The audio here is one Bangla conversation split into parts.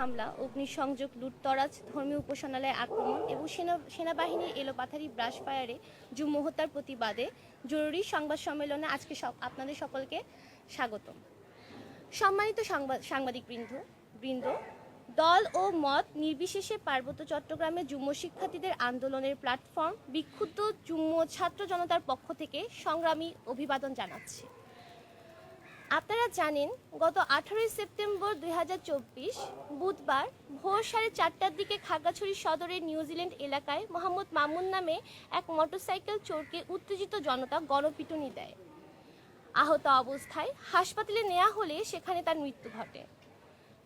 হামলা, অগ্নিসংযোগ, লুটতরাজ, ধর্মীয় উপাসনালয়ে আক্রমণ এবং সেনা সেনাবাহিনীর এলোপাথারি ব্রাশ ফায়ারে জুম্মু হত্যার প্রতিবাদে জরুরি সংবাদ সম্মেলনে আজকে আপনাদের সকলকে স্বাগতম। সম্মানিত সংবাদ, সাংবাদিক বৃন্দ বৃন্দ, দল ও মত নির্বিশেষে পার্বত্য চট্টগ্রামে যুগ্ম শিক্ষার্থীদের আন্দোলনের প্ল্যাটফর্ম বিক্ষুব্ধ যুগ্ম ছাত্র জনতার পক্ষ থেকে সংগ্রামী অভিবাদন জানাচ্ছি। আপনারা জানেন, গত আঠারোই সেপ্টেম্বর দুই হাজার চব্বিশ বুধবার ভোর সাড়ে চারটার দিকে খাগড়াছড়ি সদরের নিউজিল্যান্ড এলাকায় মোহাম্মদ মামুন নামে এক মোটরসাইকেল চোরকে উত্তেজিত জনতা গণপিটুনি দেয়। আহত অবস্থায় হাসপাতালে নেওয়া হলে সেখানে তার মৃত্যু ঘটে।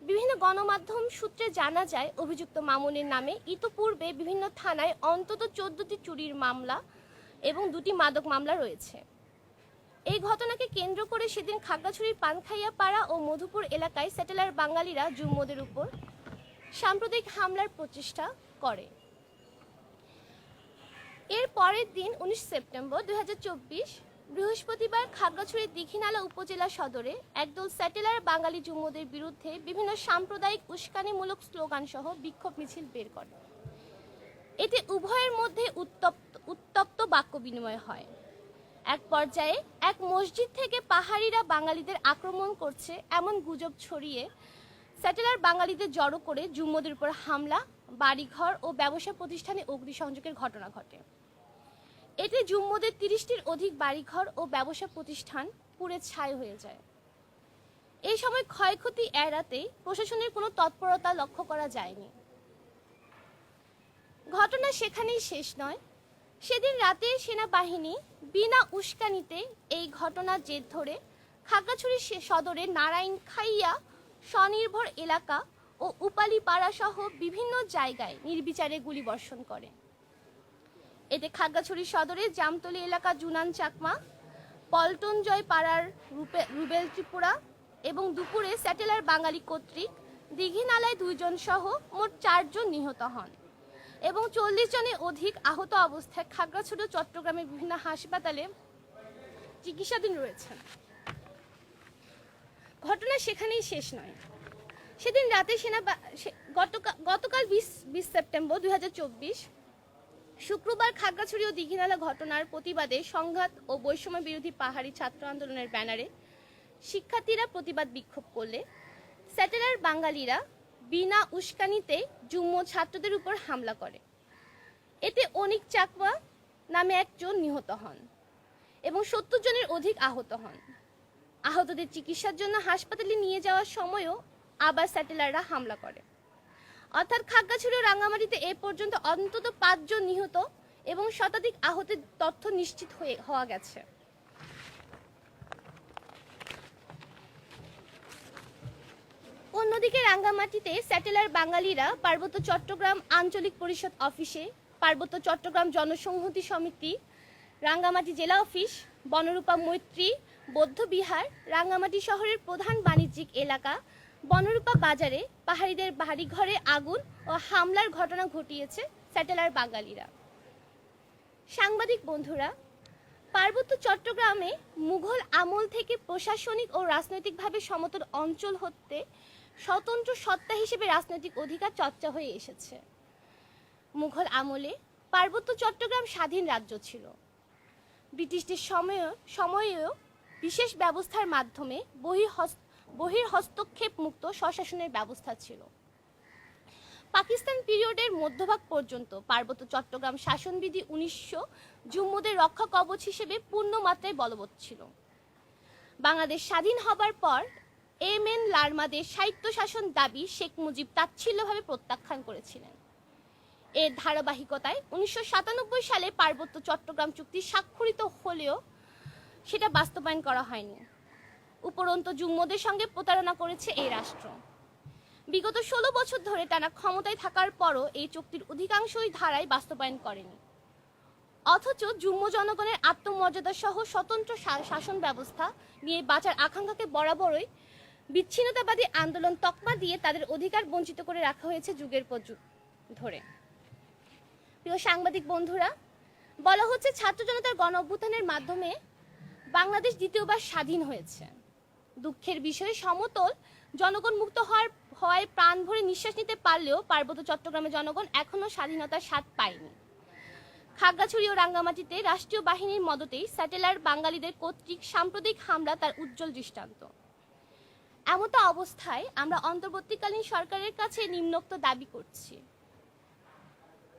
বিভিন্ন গণমাধ্যম সূত্রে জানা যায়, অভিযুক্ত মামুনের নামে ইতোপূর্বে বিভিন্ন থানায় অন্তত চোদ্দটি চুরির মামলা এবং দুটি মাদক মামলা রয়েছে। এই ঘটনাকে কেন্দ্র করে সেদিন খাগড়াছড়ির পানখাইয়া পাড়া ও মধুপুর এলাকায় স্যাটেলার বাঙালিরা জুম্মদের উপর সাম্প্রদায়িক হামলার প্রচেষ্টা করে। এর পরের দিন উনিশ সেপ্টেম্বর দুই বৃহস্পতিবার খাগড়াছড়ির দীঘিনালা উপজেলা সদরে একদল স্যাটেলার বাঙালি জুম্মদের বিরুদ্ধে বিভিন্ন সাম্প্রদায়িক উস্কানিমূলক স্লোগান সহ বিক্ষোভ মিছিল বের করে। এতে উভয়ের মধ্যে উত্তপ্ত উত্তপ্ত বাক্য বিনিময় হয়। এক পর্যায়ে এক মসজিদ থেকে পাহাড়িরা বাঙালিদের আক্রমণ করছে এমন গুজব ছড়িয়ে স্যাটেলার বাঙালিদের জড়ো করে জুম্মদের উপর হামলা, বাড়িঘর ও ব্যবসা প্রতিষ্ঠানে অগ্নিসংযোগের ঘটনা ঘটে। এতে জুম্মদের তিরিশটির অধিক বাড়িঘর ও ব্যবসা প্রতিষ্ঠান পুড়ে ছাই হয়ে যায়। এই সময় ক্ষয়ক্ষতি এড়াতে প্রশাসনের কোনো তৎপরতা লক্ষ্য করা যায়নি। ঘটনা সেখানেই শেষ নয়। সেদিন রাতে সেনাবাহিনী বিনা উস্কানিতে এই ঘটনা জের ধরে খাগড়াছড়ি সে- সদরের নারায়ণ খাইয়া স্বনির্ভর এলাকা ও উপালিপাড়া সহ বিভিন্ন জায়গায় নির্বিচারে গুলিবর্ষণ করে। এতে খাগড়াছড়ি সদরের জামতলি এলাকা জুনান চাকমা পল্টন জয় পাড়ার রূপে- রুবেল ত্রিপুরা এবং দুপুরে স্যাটেলার বাঙালি কর্তৃক দীঘিনালায় দুইজন সহ মোট চারজন নিহত হন। এবং চল্লিশ জনের অধিক আহত অবস্থায় খাগড়াছড়ি চট্টগ্রামের বিভিন্ন হাসপাতালে চিকিৎসাধীন রয়েছেন। ঘটনা সেখানেই শেষ নয়। সেদিন রাতে সেনা বা- সে- গতকা- গতকাল বিশ বিশ সেপ্টেম্বর দুই হাজার চব্বিশ শুক্রবার খাগড়াছড়ি ও দীঘিনালা ঘটনার প্রতিবাদে সংঘাত ও বৈষম্য বিরোধী পাহাড়ি ছাত্র আন্দোলনের ব্যানারে শিক্ষার্থীরা প্রতিবাদ বিক্ষোভ করলে স্যাটেলার বাঙালিরা বিনা উস্কানিতে জুম্ম ছাত্রদের উপর হামলা করে। এতে অনিক চাকমা নামে একজন নিহত হন এবং সত্তর জনের অধিক আহত হন। আহতদের চিকিৎসার জন্য হাসপাতালে নিয়ে যাওয়ার সময়ও আবার স্যাটেলাররা হামলা করে। অর্থাৎ খাগড়াছড়ি ও রাঙ্গামাটিতে এ পর্যন্ত অন্তত পাঁচজন নিহত এবং শতাধিক আহতের তথ্য নিশ্চিত হয়ে, হওয়া গেছে। অন্যদিকে রাঙ্গামাটিতে স্যাটেলার বাঙালিরা পার্বত্য চট্টগ্রাম আঞ্চলিক পরিষদ অফিসে, পার্বত্য চট্টগ্রাম জনসংহতি সমিতি, রাঙ্গামাটি জেলা অফিস, বনরূপা মৈত্রী বৌদ্ধবিহার রাঙ্গামাটি শহরের প্রধান বাণিজ্যিক এলাকা, বনরূপা বাজারে পাহাড়িদের বাড়িঘরে আগুন ও হামলার ঘটনা ঘটিয়েছে স্যাটেলার বাঙালিরা। সাংবাদিক বন্ধুরা, পার্বত্য চট্টগ্রামে মুঘল আমল থেকে প্রশাসনিক ও রাজনৈতিকভাবে সমতল অঞ্চল হতে স্বতন্ত্র সত্তা হিসেবে রাজনৈতিক অধিকার চর্চা হয়ে এসেছে। মুঘল আমলে পার্বত্য চট্টগ্রাম স্বাধীন রাজ্য ছিল। ব্রিটিশদের সময়ে, সময়েও বিশেষ ব্যবস্থার মাধ্যমে বহির হস্তক্ষেপ মুক্ত স্বশাসনের ব্যবস্থা ছিল। পাকিস্তান পিরিয়ডের মধ্যভাগ পর্যন্ত পার্বত্য চট্টগ্রাম শাসনবিধি উনিশশো জুম্মুদের রক্ষা কবচ হিসেবে পূর্ণ মাত্রায় বলবৎ ছিল। বাংলাদেশ স্বাধীন হবার পর এম এন লার্মাদের সাহিত্য শাসন দাবি শেখ মুজিব তাচ্ছিল্যভাবে প্রত্যাখ্যান করেছিলেন। এর ধারাবাহিকতায় উনিশশো সাতানব্বই সালে পার্বত্য চট্টগ্রাম চুক্তি স্বাক্ষরিত হলেও সেটা বাস্তবায়ন করা হয়নি। উপরন্ত জুম্মদের সঙ্গে প্রতারণা করেছে এই রাষ্ট্র। বিগত ষোলো বছর ধরে টানা ক্ষমতায় থাকার পরও এই চুক্তির অধিকাংশই ধারায় বাস্তবায়ন করেনি। অথচ জুম্ম জনগণের আত্মমর্যাদা সহ স্বতন্ত্র শাসন ব্যবস্থা নিয়ে বাঁচার আকাঙ্ক্ষাকে বরাবরই বিচ্ছিন্নতাবাদী আন্দোলন তকমা দিয়ে তাদের অধিকার বঞ্চিত করে রাখা হয়েছে যুগের পর যুগ ধরে। প্রিয় সাংবাদিক বন্ধুরা, বলা হচ্ছে ছাত্র জনতার গণ অভ্যুত্থানের মাধ্যমে বাংলাদেশ দ্বিতীয়বার স্বাধীন হয়েছে। দুঃখের বিষয়ে, সমতল জনগণ মুক্ত হওয়ার হওয়ায় প্রাণ ভরে নিঃশ্বাস নিতে পারলেও পার্বত্য চট্টগ্রামের জনগণ এখনও স্বাধীনতার স্বাদ পায়নি। খাগড়াছড়ি ও রাঙ্গামাটিতে রাষ্ট্রীয় বাহিনীর মদতেই স্যাটেলার বাঙালিদের কর্তৃক সাম্প্রতিক হামলা তার উজ্জ্বল দৃষ্টান্ত। এমতো অবস্থায় আমরা অন্তর্বর্তীকালীন সরকারের কাছে নিম্নোক্ত দাবি করছি।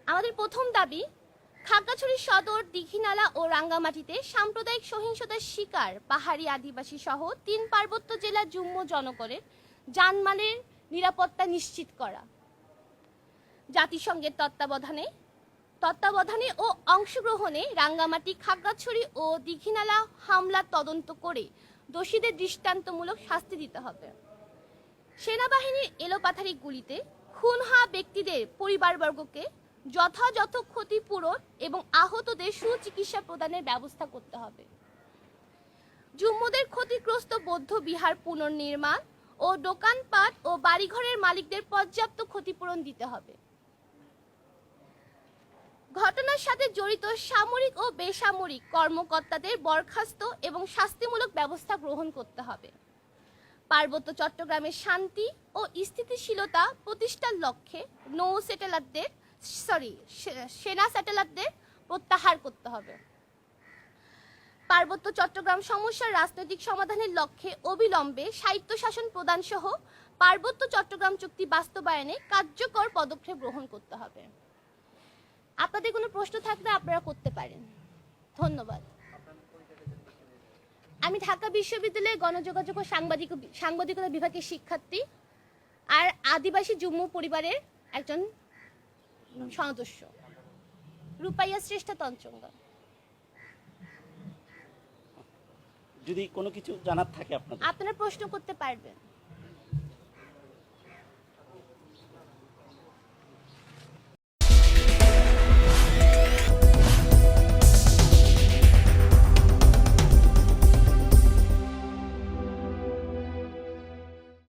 আমাদের প্রথম দাবি, খাগড়াছড়ি সদর, দীঘিনালা ও রাঙ্গামাটিতে সাম্প্রদায়িক সহিংসতার শিকার পাহাড়ি আদিবাসী সহ তিন পার্বত্য জেলা যুগ্ম জনগণের জানমালের নিরাপত্তা নিশ্চিত করা। জাতিসংঘের তত্ত্বাবধানে তত্ত্বাবধানে ও অংশগ্রহণে রাঙ্গামাটি, খাগড়াছড়ি ও দীঘিনালা হামলা তদন্ত করে দোষীদের দৃষ্টান্তমূলক শাস্তি দিতে হবে। সেনাবাহিনীর এলোপাথারি গুলিতে খুন হওয়া ব্যক্তিদের পরিবারবর্গকে যথাযথ ক্ষতিপূরণ এবং আহতদের সুচিকিৎসা প্রদানের ব্যবস্থা করতে হবে। জুম্মুদের ক্ষতিগ্রস্ত বৌদ্ধ বিহার পুনর্নির্মাণ ও দোকানপাট ও বাড়িঘরের মালিকদের পর্যাপ্ত ক্ষতিপূরণ দিতে হবে। ঘটনার সাথে জড়িত সামরিক ও বেসামরিক কর্মকর্তাদের বরখাস্ত এবং শাস্তিমূলক ব্যবস্থা গ্রহণ করতে হবে। পার্বত্য চট্টগ্রামের শান্তি ও স্থিতিশীলতা প্রতিষ্ঠার লক্ষ্যে নৌ স্যাটেলাইটদের, সরি সেনা স্যাটেলাইটদের প্রত্যাহার করতে হবে। পার্বত্য চট্টগ্রাম সমস্যার রাজনৈতিক সমাধানের লক্ষ্যে অবিলম্বে স্বায়ত্তশাসন প্রদান সহ পার্বত্য চট্টগ্রাম চুক্তি বাস্তবায়নে কার্যকর পদক্ষেপ গ্রহণ করতে হবে। আপনাদের কোনো প্রশ্ন থাকলে আপনারা করতে পারেন। ধন্যবাদ। আমি ঢাকা বিশ্ববিদ্যালয়ে গণযোগাযোগ ও সাংবাদিক সাংবাদিকতা বিভাগের শিক্ষার্থী আর আদিবাসী যুগ্ম পরিবারের একজন সদস্য। রূপাইয়া শ্রেষ্ঠা তঞ্চঙ্গা। যদি কোনো কিছু জানার থাকে আপনাদের। আপনারা প্রশ্ন করতে পারবেন।